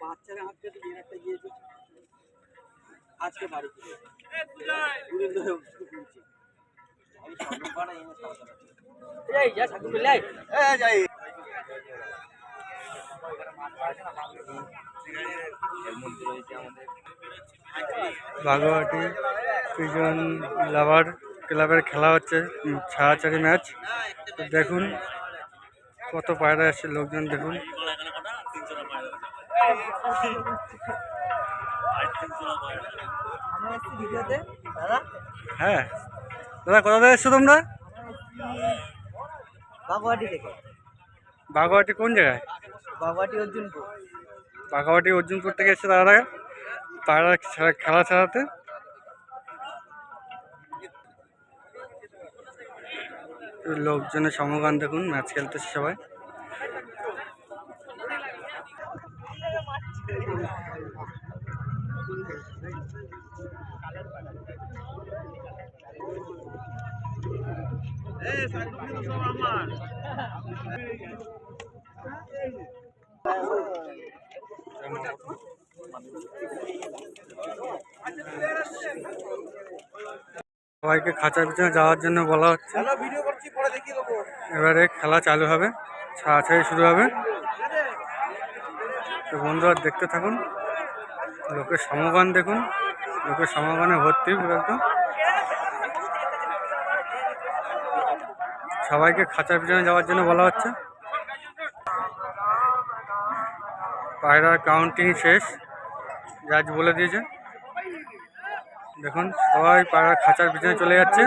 বাচ্চারা হাত থেকে বিয়ে একটা গিয়েছে আজকে বাড়ি ধরে ঘুরছি। আমি এনে সাঁতার এই বাগুয়াটি পিজন লাভার ক্লাবের খেলা হচ্ছে ছাড়াছাড়ি ম্যাচ। দেখুন কত পায়রা এসছে লোকজন দেখুন। হ্যাঁ। দাদা কোথা থেকে এসছো তোমরা? বাগুয়াটি থেকে। বাগুয়াটি কোন জায়গায়? বাগুয়াটি অর্জুনপুর। বাগুয়াটি অর্জুনপুর থেকে এসছে তারা? তারা খেলা ছাড়াতে? লোকজনের সমগান দেখুন ম্যাচ খেলতেছে সবাই। সবাইকে খাঁচার পিছনে যাওয়ার জন্য বলা হচ্ছে। এবারে খেলা চালু হবে ছাড়াছাড়ি শুরু হবে। তো বন্ধুরা দেখতে থাকুন লোকের সমাগম দেখুন লোকের সমাগমে ভর্তি একদম। সবাইকে খাঁচার পিছনে যাওয়ার জন্য বলা হচ্ছে। পায়রার কাউন্টিং শেষ। জাজ বলে দিয়েছে। দেখুন, সবাই পায়রার খাঁচার পিছনে চলে যাচ্ছে।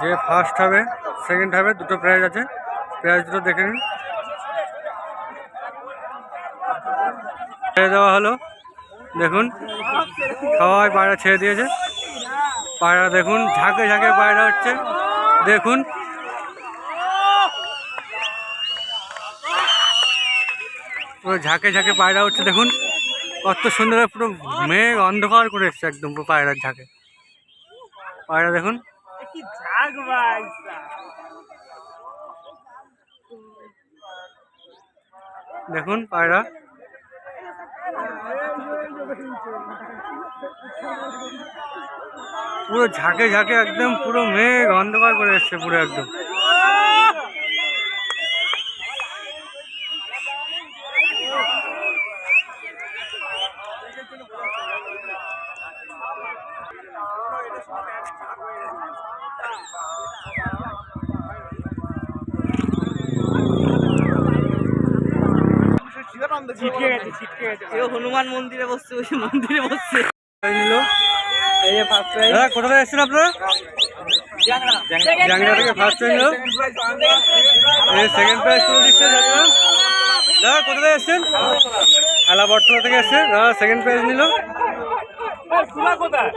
যে ফার্স্ট হবে সেকেন্ড হবে, দুটো প্রাইজ আছে। প্রাইজ দুটো দেখে নিন। ছেড়ে দেওয়া হলো। দেখুন, সবাই পায়রা ছেড়ে দিয়েছে। পায়রা দেখুন, ঝাঁকে ঝাঁকে পায়রা হচ্ছে। দেখুন। ঝাঁকে ঝাঁকে পায়রা হচ্ছে, দেখুন। কত সুন্দর, পুরো মেঘ অন্ধকার করে এসছে একদম পায়রার ঝাঁকে। পায়রা দেখুন। ভাই দেখুন পায়রা। পুরো ঝাঁকে ঝাঁকে একদম পুরো মেঘ অন্ধকার করে এসছে পুরো একদম। ছিটকে ছিটকে কেউ হনুমান মন্দিরে বসছে ওই মন্দিরে বসছে। ফার্স্ট কোথা থেকে এসছেন আপনারা? থেকে ফার্স্ট সেকেন্ড প্রাইজ দিচ্ছে দাদা? কোথা থেকে এসছেন? থেকে এসছে দাদা সেকেন্ড প্রাইজ নিল। কোথায়